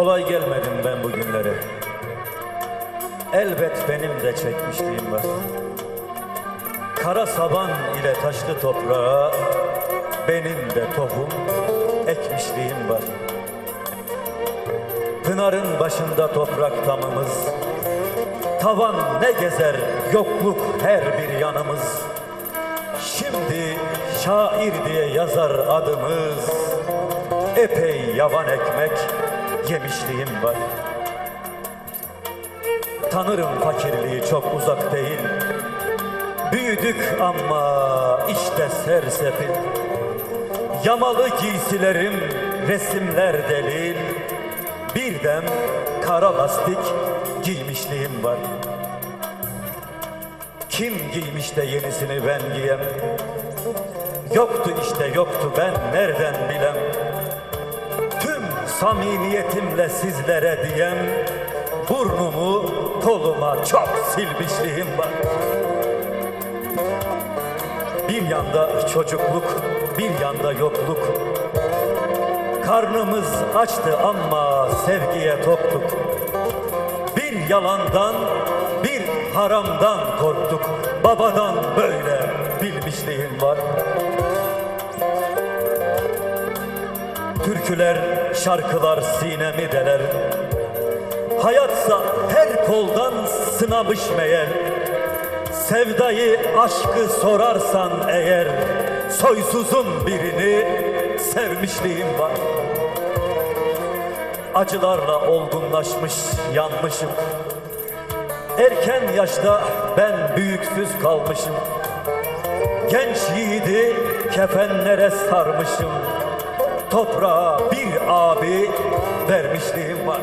Kolay gelmedim ben bugünlere. Elbet benim de çekmişliğim var. Kara saban ile taşlı toprağa benim de tohum ekmişliğim var. Pınarın başında toprak damımız, tavan ne gezer yokluk her bir yanımız. Şimdi şair diye yazar adımız, epey yavan ekmek yemişliğim var. Tanırım fakirliği çok uzak değil. Büyüdük ama işte sersefil. Yamalı giysilerim resimler delil. Bir dem kara lastik giymişliğim var. Kim giymiş de yenisini ben giyem? Yoktu işte yoktu ben nereden bilem? Samimiyetimle sizlere diyem Burnumu koluma çok silmişliğim var. Bir yanda çocukluk, bir yanda yokluk. Karnımız açtı ama sevgiye toktuk Bir yalandan, bir haramdan korktuk. Babadan böyle bilmişliğim var Türküler, şarkılar sinemi deler. Hayatsa her koldan sınamış meğer Sevdayı, aşkı sorarsan eğer Soysuzun birini sevmişliğim var. Acılarla olgunlaşmış, yanmışım. Erken yaşta ben büyüksüz kalmışım. Genç yiğidi kefenlere sarmışım Toprağa bir abi vermişliğim var.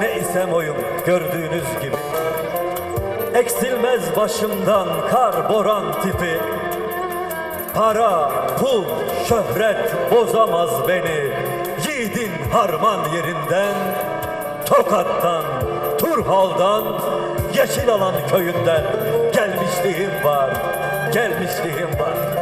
Ne isem oyum gördüğünüz gibi. Eksilmez başımdan kar boran tipi. Para, pul, şöhret bozamaz beni. Yiğidin harman yerinden Tokat'tan, Turhal'dan Yeşil alan köyünden Gelmişliğim var, gelmişliğim var